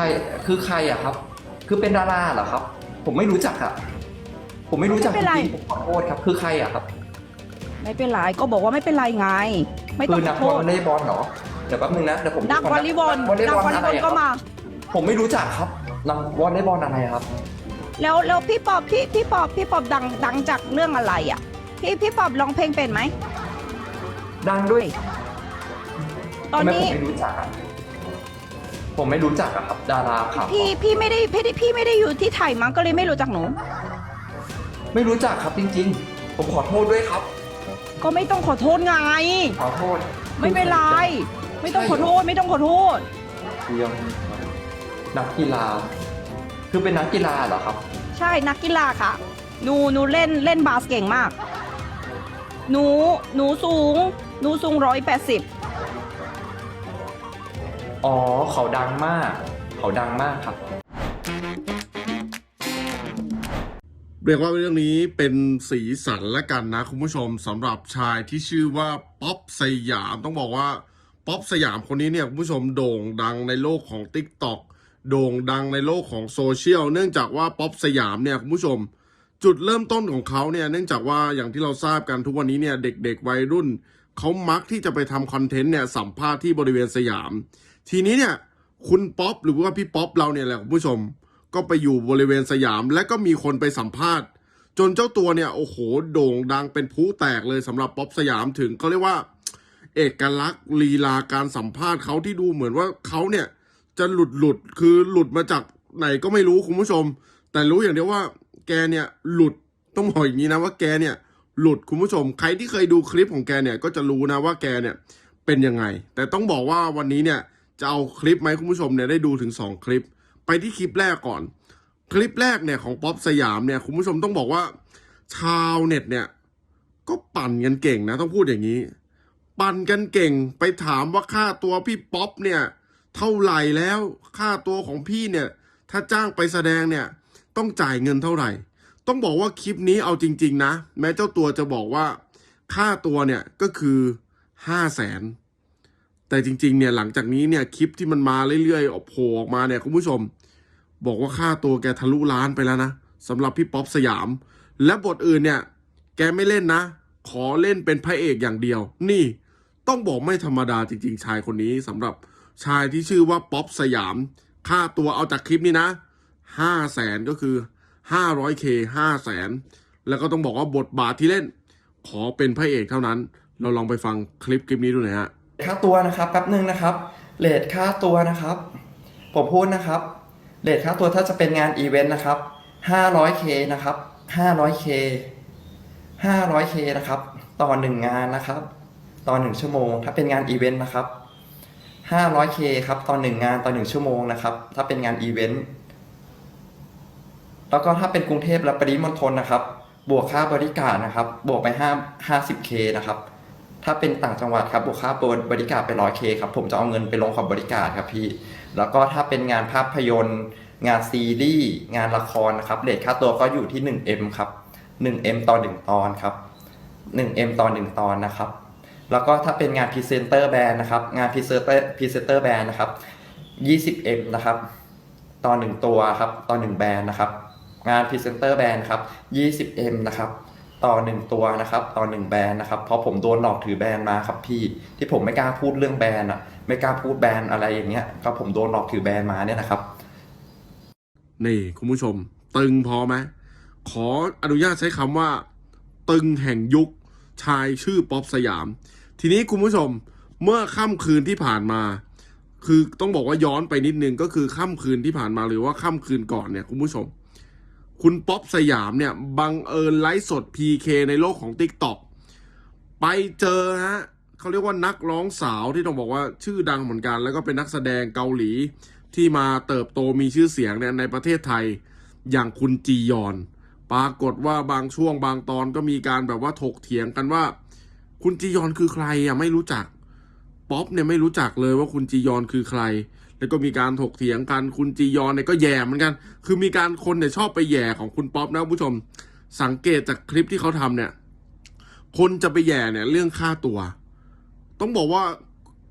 รคือใครอะครับ คือเป็นดาราเหรอครับ ผมไม่รู้จักอะผมไม่รู้จักไม่จเป็นไร ริงๆผมขอโทษครับ คือใครอะครับ ไม่เป็นไรก็บอกว่าไม่เป็นไรไง ไม่ต้คือองขนัอกโทวอษลเลย์บอลเหรอเดี๋ยวแป๊บนึงนะเดี๋ยวผมนักวอลเลย์บอลวอลเลย์นักบอลวอลเลอะย์บไรอลอะคก็รับมา ผมไม่รู้จักครับนักวอลเลย์บอลอะไรครับ แล้วแล้วพี่ปอบพี่พี่ปอบพี่ปอบดังดังจากเรื่องอะไรอะ พี่พี่ปอบร้องเพลงเป็นไหมดังด้วยตอนทำไมนี้ผมไม่รู้จักอะ ผมไม่รู้จักอะครับ ดาราครับพี่พี่ไม่ได้พี่ได้พี่ไม่ได้อยู่ที่ไทยมั้งก็เลยไม่รู้จักหนู ไม่รู้จักครับจริง ๆ ผมขอโทษด้วยครับ ก็ไม่ต้องขอโทษไง ขอโทษไม่เป็นไรไม่ต้องขอโทษไม่ต้องขอโทษเพียงนักกีฬา คือเป็นนักกีฬาเหรอครับ ใช่นักกีฬาค่ะหนูหนูเล่นเล่นบาสเก่งมาก หนูหนูสูงหนูสูงร้อยแปดสิบ อ๋อเขาดังมาก เขาดังมากครับ เรียกว่าเรื่องนี้เป็นสีสันและกันนะคุณผู้ชมสำหรับชายที่ชื่อว่าป๊อปสยามต้องบอกว่าป๊อปสยามคนนี้เนี่ยคุณผู้ชมโด่งดังในโลกของ t ิ k t o k โด่งดังในโลกของโซเชียลเนื่องจากว่าป๊อปสยามเนี่ยคุณผู้ชม จุดเริ่มต้นของเขาเนี่ยเนื่องจากว่าอย่างที่เราทราบกันทุกวันนี้เนี่ยเด็กๆวัยรุ่นเขามักที่จะไปทำคอนเทนต์เนี่ยสัมภาษณ์ที่บริเวณสยาม ทีนี้เนี่ยคุณป๊อปหรือว่าพี่ป๊อปเราเนี่ยแหละคุณผู้ชม ก็ไปอยู่บริเวณสยาม และก็มีคนไปสัมภาษณ์ จนเจ้าตัวเนี่ยโอ้โหโด่งดังเป็นผู้แตกเลยสำหรับป๊อปสยามถึงเขาเรียกว่า เอกลักษณ์ลีลาการสัมภาษณ์เขาที่ดูเหมือนว่าเขาเนี่ยจะหลุดหลุดคือหลุดมาจากไหนก็ไม่รู้คุณผู้ชม แต่รู้อย่างเดียวว่าแกเนี่ยหลุดต้องบอกอย่างนี้นะว่าแกเนี่ยหลุดคุณผู้ชม ใครที่เคยดูคลิปของแกเนี่ยก็จะรู้นะว่าแกเนี่ยเป็นยังไง แต่ต้องบอกว่าวันนี้เนี่ย จะเอาคลิปไหมคุณผู้ชมเนี่ยได้ดูถึงสองคลิป ไปที่คลิปแรกก่อน คลิปแรกเนี่ยของป๊อปสยามเนี่ยคุณผู้ชมต้องบอกว่า ชาวเน็ตเนี่ย ก็ปั่นกันเก่งนะต้องพูดอย่างนี้ ปั่นกันเก่งไปถามว่าค่าตัวพี่ป๊อปเนี่ยเท่าไหร่แล้วค่าตัวของพี่เนี่ย ถ้าจ้างไปแสดงเนี่ย ต้องจ่ายเงินเท่าไหร่ ต้องบอกว่าคลิปนี้เอาจริง ๆ นะ แม้เจ้าตัวจะบอกว่า ค่าตัวเนี่ยก็คือห้าแสน แต่จริงๆเนี่ยหลังจากนี้เนี่ยคลิปที่มันมาเรื่อยๆโผล่ออกมาเนี่ยคุณผู้ชม บอกว่าค่าตัวแกทะลุล้านไปแล้วนะสำหรับพี่ป๊อปสยาม และบทอื่นเนี่ย แกไม่เล่นนะ ขอเล่นเป็นพระเอกอย่างเดียว นี่ต้องบอกไม่ธรรมดาจริง ๆ ชายคนนี้สำหรับชายที่ชื่อว่าป๊อปสยาม ค่าตัวเอาจากคลิปนี้นะห้าแสนก็คือห้าร้อยเคห้าแสนแล้วก็ต้องบอกว่าบทบาทที่เล่น ขอเป็นพระเอกเท่านั้น เราลองไปฟังคลิปคลิปนี้ดูหน่อยฮะ ค่าตัวนะครับแป๊บหนึ่งนะครับเลทค่าตัวนะครับ ผมพูดนะครับเลทค่าตัวถ้าจะเป็นงานอีเวนต์นะครับ 500k นะครับ 500k 500k นะครับ ต่อหนึ่งงานนะครับ ต่อหนึ่งชั่วโมง ถ้าเป็นงานอีเวนต์นะครับ 500k ครับต่อหนึ่งงานต่อหนึ่งชั่วโมงนะครับ ถ้าเป็นงานอีเวนต์แล้วก็ถ้าเป็นกรุงเทพและปริมณฑลนะครับ บวกค่าบริการนะครับ บวกไป5 50k นะครับ ถ้าเป็นต่างจังหวัดครับบวกค่าบริการไปร้อยเคครับผมจะเอาเงินไปลงกับบริการครับพี่ แล้วก็ถ้าเป็นงานภาพยนตร์ งานซีรีส์งานละครนะครับเรทค่าตัวก็อยู่ที่ 1M ครับ 1M ต่อ1ตอนครับ 1M ต่อ1ตอนนะครับ แล้วก็ถ้าเป็นงานพรีเซนเตอร์แบรนด์นะครับ งานพรีเซนเตอร์พรีเซนเตอร์แบรนด์นะครับ 20M นะครับต่อ1ตัวครับต่อ1แบรนด์นะครับ งานพรีเซนเตอร์แบรนด์ครับ 20M นะครับ ต่อ1ตัวนะครับต่อ1แบรนด์นะครับเพราะผมโดนหลอกถือแบรนด์มาครับพี่ที่ผมไม่กล้าพูดเรื่องแบรนด์อะไม่กล้าพูดแบรนด์อะไรอย่างเงี้ยก็ผมโดนหลอกถือแบรนด์มาเนี่ยนะครับ นี่คุณผู้ชม ตึงพอไหมขออนุญาตใช้คำว่า ตึงแห่งยุคชายชื่อป๊อปสยาม ทีนี้คุณผู้ชมเมื่อค่ำคืนที่ผ่านมา คือต้องบอกว่าย้อนไปนิดนึงก็คือค่ำคืนที่ผ่านมาหรือว่าค่ำคืนก่อนเนี่ยคุณผู้ชม คุณป๊อปสยามเนี่ยบังเอิญไลฟ์สด PK ในโลกของ t ิ k t o k ไปเจอฮะเขาเรียกว่านักร้องสาวที่ต้องบอกว่าชื่อดังเหมือนกัน แล้วก็เป็นนักแสดงเกาหลีที่มาเติบโตมีชื่อเสียงเนี่ยในประเทศไทยอย่างคุณจียอน ปรากฏว่าบางช่วงบางตอนก็มีการแบบว่าถกเถียงกันว่า คุณจียอนคือใครอะไม่รู้จัก ป๊อปเนี่ยไม่รู้จักเลยว่าคุณจียอนคือใคร แล้วก็มีการถกเถียงกันคุณจียอนเนี่ยก็แย่เหมือนกัน คือมีการคนเนี่ยชอบไปแย่ของคุณป๊อปนะคุณผู้ชม สังเกตจากคลิปที่เขาทำเนี่ย คนจะไปแย่เนี่ยเรื่องค่าตัว ต้องบอกว่า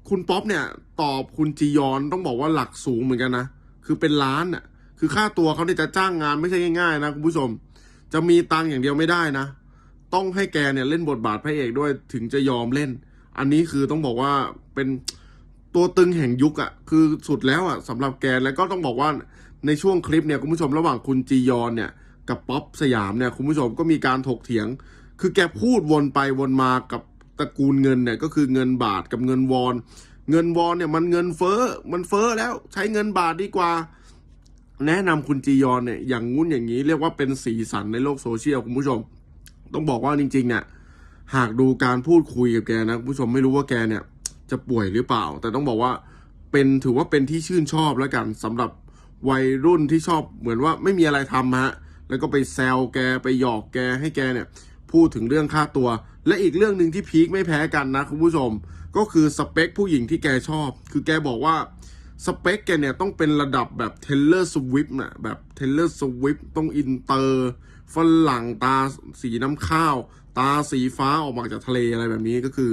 คุณป๊อปเนี่ย ตอบคุณจียอนต้องบอกว่าหลักสูงเหมือนกันนะ คือเป็นล้านอะ คือค่าตัวเขาเนี่ยจะจ้างงานไม่ใช่ง่ายๆนะคุณผู้ชม จะมีตังค์อย่างเดียวไม่ได้นะ ต้องให้แกเนี่ยเล่นบทบาทพระเอกด้วยถึงจะยอมเล่น อันนี้คือต้องบอกว่าเป็น ตัวตึงแห่งยุคอะ่ะคือสุดแล้วอะ่ะสำหรับแกแล้วก็ต้องบอกว่าในช่วงคลิปเนี่ยคุณผู้ชมระหว่างคุณจียอนเนี่ยกับป๊อปสยามเนี่ยคุณผู้ชมก็มีการถกเถียง คือแกพูดวนไปวนมากับตระกูลเงินเนี่ยก็คือเงินบาทกับเงินวอน เงินวอนเนี่ยมันเงินเฟ้อมันเฟ้อแล้วใช้เงินบาทดีกว่า แนะนำคุณจียอนเนี่ยอย่างงุ้นอย่างนี้เรียกว่าเป็นสีสันในโลกโซเชียลคุณผู้ชม ต้องบอกว่าจริงๆเนี่ยหากดูการพูดคุยกับแกนะคุณผู้ชมไม่รู้ว่าแกเนี่ย จะป่วยหรือเปล่า แต่ต้องบอกว่าเป็นถือว่าเป็นที่ชื่นชอบแล้วกันสำหรับวัยรุ่นที่ชอบเหมือนว่าไม่มีอะไรทำฮะแล้วก็ไปแซวแกไปหยอกแกให้แกเนี่ยพูดถึงเรื่องค่าตัว และอีกเรื่องหนึ่งที่พีคไม่แพ้กันนะคุณผู้ชม ก็คือสเปคผู้หญิงที่แกชอบ คือแกบอกว่า สเปคแกเนี่ยต้องเป็นระดับแบบเทเลอร์สวิฟต์นะแบบเทเลอร์สวิฟต์ต้องอินเตอร์ฝรั่งตาสีน้ำข้าว ตาสีฟ้าออกมาจากทะเลอะไรแบบนี้ก็คือ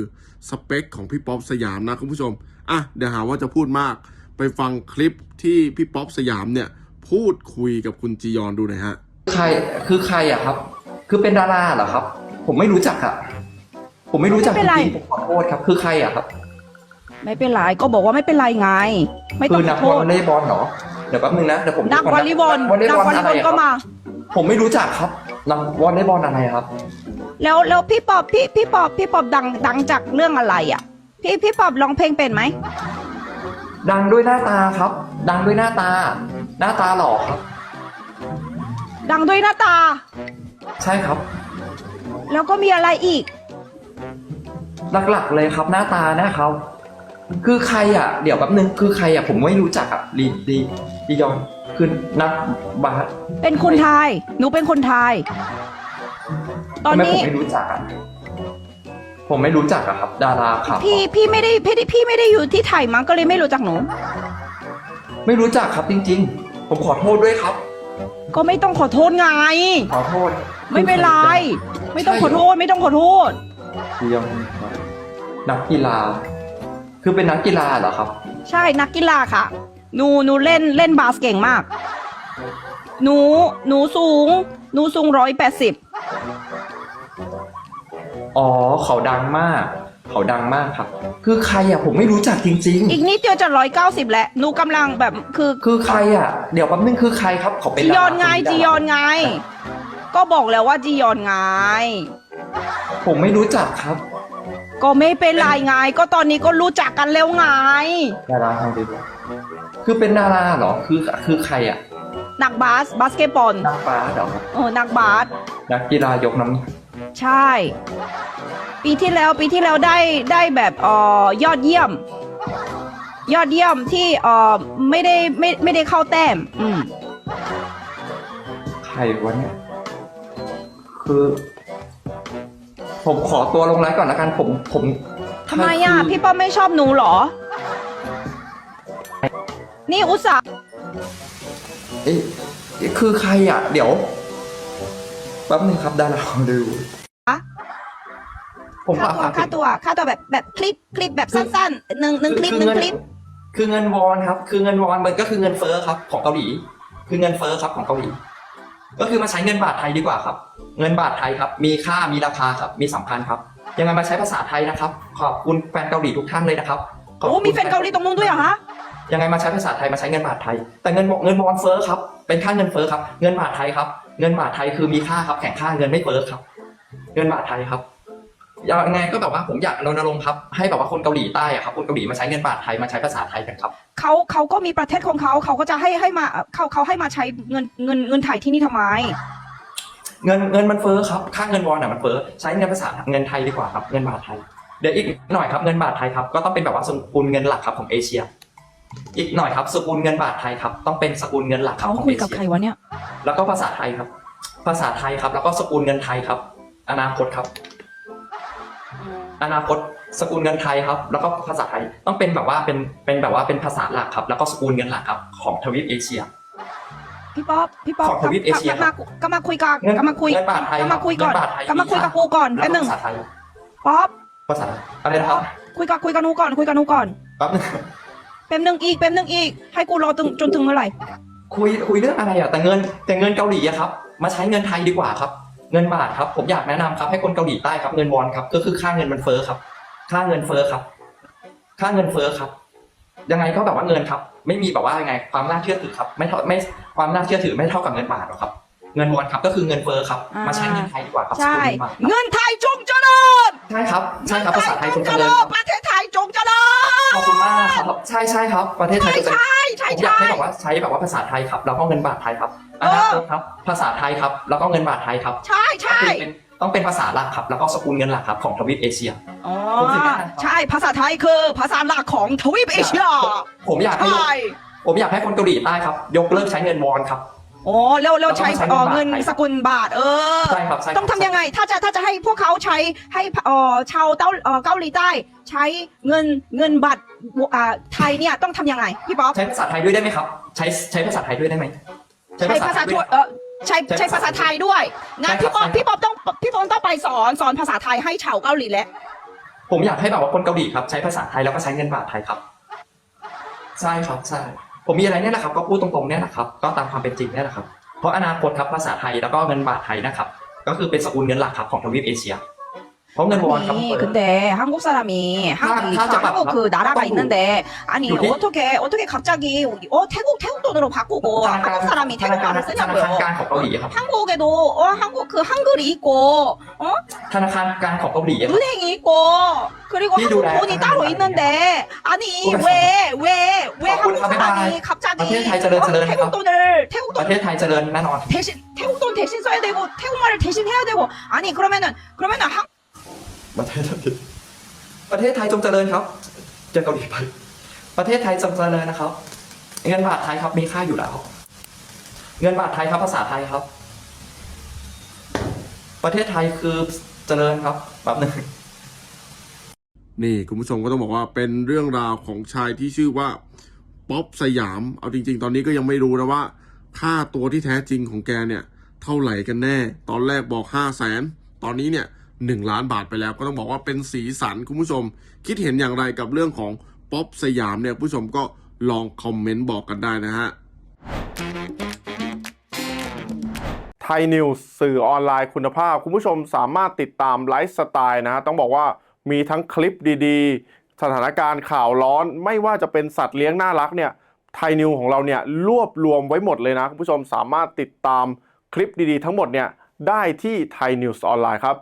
สเปคของพี่ป๊อปสยามนะคุณผู้ชม อะ เดี๋ยวหาว่าจะพูดมาก ไปฟังคลิปที่พี่ป๊อปสยามเนี่ย พูดคุยกับคุณจียอนดูหน่อยฮะ ใครคือใครอะครับ คือเป็นดาราเหรอครับ ผมไม่รู้จักอะผมไม่รู้จักไม่จเป็นไร ริงๆผมขอโทษครับ คือใครอะครับ ไม่เป็นไรก็บอกว่าไม่เป็นไรไง ไม่ต้คือองขนัอกโทวอษลเลย์บอลเหรอเดี๋ยวแป๊บนึงนะเดี๋ยวผมนักดูวอลเลย์บอลวอลเลย์นักบอลวอลเลอะย์ไรบอลอะคก็รับมา ผมไม่รู้จักครับนักวอลเลย์บอลอะไรอะครับ แล้วแล้วพี่ปอบพี่พี่ปอบพี่ปอบดังดังจากเรื่องอะไรอะ พี่พี่ปอบร้องเพลงเป็นไหมดังด้วยหน้าตาครับ ดังด้วยหน้าตา หน้าตาหล่อครับ ดังด้วยหน้าตา ใช่ครับ แล้วก็มีอะไรอีก หลักๆเลยครับหน้าตานะครับ คือใครอะ เดี๋ยวแป๊บนึงคือใครอะผมไม่รู้จักอะลีลีลียอนคือนักบาสเป็นคนไทย หนูเป็นคนไทย ตอนทำไมผนี้มไม่รู้จักอะผมไม่รู้จักอะครับ ดาราครับ พี่พี่ไม่ได้พี่พี่ไม่ได้อยู่ที่ไทยมั้งก็เลยไม่รู้จักหนู ไม่รู้จักครับจริง ๆ ผมขอโทษด้วยครับ ก็ไม่ต้องขอโทษไง ขอโทษไม่เป็นไร ไม่ต้องขอโทษ ไม่ต้องขอโทษ ลียอนนักกีฬา คือเป็นนักกีฬาเหรอครับ ใช่นักกีฬาค่ะ หนูหนูเล่นเล่นบาสเก่งมาก หนูหนูสูง หนูสูงร้อยแปดสิบอ๋อ เขาดังมาก เขาดังมากครับ คือใครอะผมไม่รู้จักจริง ๆ อีกนิดเดียวจะร้อยเก้าสิบแล้วหนูกำลังแบบคือคือใครอะ เดี๋ยวแป๊บนึงคือใครครับเขาเป็นจียอนไงดาราจียอนไง ก็บอกแล้วว่าจียอนไง ผมไม่รู้จักครับ ก็ไม่เป็นไรไงก็ตอนนี้ก็รู้จักกันแล้วไง ดาราทางเดียวคือเป็นดาราเหรอ คือคือใครอะนักบาสบาสเกตบอลนักบาสเหรอครับเออนักบาสนักกีฬายกน้ใช่ ปีที่แล้วปีที่แล้วได้ได้แบบเอ่อยอดเยี่ยม ยอดเยี่ยมที่เอ่อไม่ได้ไม่ไม่ได้เข้าแต้ม อืมำใครวะเนี่ย คือ ผมขอตัวลงไลฟ์ก่อนละกันผมผมทำไมอะคือพี่ป้อมไม่ชอบหนูเหรอ นี่อุตส่าห์เอ๊ะคือใครอะ เดี๋ยวแป๊บนึงครับดาราของดู ผมค่าตัวฝากค่าตัวค่าตัวแบบแบบคลิปคลิปแบบสั้นๆหนึ่งหนึ่งคลิปหนึ่งคลิป คือเงินวอนครับ คือเงินวอนมันก็คือเงินเฟ้อครับ ของเกาหลี คือเงินเฟ้อครับของเกาหลี ก็คือมาใช้เงินบาทไทยดีกว่าครับ เงินบาทไทยครับ มีค่ามีราคาครับ มีสัมพันธ์ครับ ยังไงมาใช้ภาษาไทยนะครับ ขอบคุณแฟนเกาหลีทุกท่านเลยนะครับขบโอ้ คุณมีแฟนเกาหลีตรงนู้นด้วยเหรอฮะ ยังไงมาใช้ภาษาไทยมาใช้เงินบาทไทย แต่เงินเงินวอนเฟ้อครับ เป็นค่าเงินเฟ้อครับ เงินบาทไทยครับ เงินบาทไทยคือมีค่าครับ แข่งค่าเงินไม่เฟ้อครับ เงินบาทไทยครับ ยังไงก็แบบว่าผมอยากรณรงค์ครับให้แบบว่าคนเกาหลีใต้อะครับคนเกาหลีมาใช้เงินบาทไทยมาใช้ภาษาไทยกันครับเขาเขาก็มีประเทศของเขาเขาก็จะให้ให้มาเขาเขาให้มาใช้เงินเงินเงินไทยที่นี่ทำไม เงินเงินมันเฟ้อครับค่าเงินวอนอะมันเฟ้อใช้เงินภาษาเงินไทยดีกว่าครับเงินบาทไทยเดี๋ยวอีกหน่อยครับเงินบาทไทยครับก็ต้องเป็นแบบว่าสกุลเงินหลักครับของเอเชีย อีกหน่อยครับสกุลเงินบาทไทยครับต้องเป็นสกุลเงินหลักครับเขาของคุยเอกับเชีใครยวะเนี่ย แล้วก็ภาษาไทยครับ ภาษาไทยครับ แล้วก็สกุลเงินไทยครับ อนาคตครับ อนาคตสกุลเงินไทยครับ แล้วก็ภาษาไทยต้องเป็นแบบว่าเป็นเป็นแบบว่าเป็นภาษาหลักครับ แล้วก็สกุลเงินหลักครับของทวีปเอเชีย พี่ป๊อปพี่ป๊อปของทวีปเอเชียกลับมาก็มาคุยกันเงินก็มาคุยเงินบาทไทยก็มาคุยก่อนเงินบาทไทยก็มาคุยกับกูก่อนแล้แป๊วบก็หนึ่งภาษาไทยป๊อปภาษาอะไรนะครับคุยกับคุยกับหนูก่อนคุยกับหนูก่อนแป๊บนึงแป๊บนึงอีกแป๊บนึงอีก ให้กูรอจนจนถึงเมื่อไหร่คุยคุยเรื่องอะไรอะแต่เงินแต่เงินเกาหลีอะครับ มาใช้เงินไทยดีกว่าครับ เงินบาทครับ ผมอยากแนะนำครับให้คนเกาหลีใต้ครับเงินวอนครับ ก็คือค่าเงินมันเฟ้อครับ ค่าเงินเฟ้อครับ ค่าเงินเฟ้อครับ ยังไงก็แบบว่าเงินครับ ไม่มีแบบว่ายังไง ความน่าเชื่อถือครับ ไม่เท่าไม่ความน่าเชื่อถือไม่เท่ากับเงินบาทหรอกครับ เงินวอนครับก็คือเงินเฟ้อครับ อ่าม มาใช้เงินไทยดีกว่าครับใช่ สกุลเงินบาทครับเงินไทยจงเจริญใช่ครับใช่ครับภาษาไทยคนเจเจริริญญประเทศไทยจงเจริญขอบคุณมากครับ ใช่ใช่ครับ ประเทศไทยจะใช่ใช่ผมอยากใช่ให้แบบว่าใช้แบบว่าภาษาไทยครับ แล้วก็เงินบาทไทยครับอเออ นาคตครับ ภาษาไทยครับ แล้วก็เงินบาทไทยครับใช่ใช่ก็คือเป็นต้องเป็นภาษาหลักครับ แล้วก็สกุลเงินหลักครับของทวีปเอเชีย อ๋อผมถึงได้ครับ ใช่ภาษาไทยคือภาษาหลักของทวีปเอเชียผมอยากให้ใช่ ผมอยากให้คนเกาหลีใต้ครับ ยกเลิกใช้เงินวอนครับ โอ้เร็วเร็วใช้แล้วก็ใช้เอ่อเงิเงินนบาทไทยสกุลบาท เออ ใช่ครับใช่ครับ ต้องทำยังไง ถ้าจะถ้าจะให้พวกเขาใช้ให้เอ่อชาวเต้าเอ่อเกาหลีใต้ ใช้เงินเงินบัตรอ่าไทยเนี่ยต้องทำยังไงพี่ป๊อปใช้ภาษาไทยด้วยได้ไหมครับ ใช้ใช้ภาษาไทยด้วยได้ไหม ใช้ภาษาด้ทั่ววยเออใช้ใช้ใช้ภาษาไทยด้วยงั้นใช่ครับพี่ป๊อปใช่ครับพี่ป๊อปต้องพี่ป๊อปต้องไปสอนสอนภาษาไทยให้ชาวเกาหลีแหละผมอยากให้แบบว่าคนเกาหลีครับ ใช้ภาษาไทยแล้วก็ใช้เงินบาทไทยครับ ใช่ครับใช่ ผมมีอะไรเนี่ยแหละครับ ก็พูดตรงๆเนี่ยแหละครับ ก็ตามความเป็นจริงเนี่ยแหละครับ เพราะอนาคตครับภาษาไทยแล้วก็เงินบาทไทยนะครับ ก็คือเป็นสกุลเงินหลักครับของทวีปเอเชีย เพราะเงินวอนครับ 아니 근데 한국 사람이 한, 다 잡아. 한국 그 나라가 또 있는데 아니 여기? 어떻게 어떻게 갑자기 어 태국 태국 돈으로 바꾸고 ธนาคาร 한국 사람이 ธนาคาร 태국말을 ธนาคาร 쓰냐고요 กลางของเกาหลีครับ 한국에도 어 한국 그 한글이 있고 어 ธนาคารกลางของเกาหลีครับ 은행이 있고 그리고 이 한국 노래 돈이 하는 따로 거 있는데 아니 뭐가 왜 왜 왜 어, 한국 우리 가면 사람이 봐. 갑자기 어떻게 잘 저래, 어, 저래, 태국 어. 돈을 태국 ประ 돈 เทศไทยเจริญแน่นอน 대신 태국 돈 대신 써야 되고 태국말을 대신 해야 되고 아니 그러면은 그러면은 한 ประเทศไทยประเทศไทยจงเจริญครับเจอเกาหลีไป ประเทศไทยจงเจริญนะครับ เงินบาทไทยครับมีค่าอยู่แล้ว เงินบาทไทยครับภาษาไทยครับ ประเทศไทยคือเจริญครับแบบหนึ่งนี่คุณผู้ชมก็ต้องบอกว่าเป็นเรื่องราวของชายที่ชื่อว่าป๊อปสยาม เอาจริง ๆ ตอนนี้ก็ยังไม่รู้นะว่าค่าตัวที่แท้จริงของแกเนี่ย เท่าไหร่กันแน่ ตอนแรกบอกห้าแสนตอนนี้เนี่ย หนึ่งล้านบาทไปแล้ว ก็ต้องบอกว่าเป็นสีสันคุณผู้ชม คิดเห็นอย่างไรกับเรื่องของป๊อปสยามเนี่ยผู้ชมก็ลองคอมเมนต์บอกกันได้นะฮะไทยนิวส์สื่อออนไลน์คุณภาพ คุณผู้ชมสามารถติดตามไลฟ์สไตล์นะฮะต้องบอกว่ามีทั้งคลิปดีๆ สถานการณ์ข่าวร้อน ไม่ว่าจะเป็นสัตว์เลี้ยงน่ารักเนี่ยไทยนิวของเราเนี่ยรวบรวมไว้หมดเลยนะ คุณผู้ชมสามารถติดตามคลิปดีๆ ทั้งหมดเนี่ยได้ที่ไทยนิวส์ออนไลน์ครับ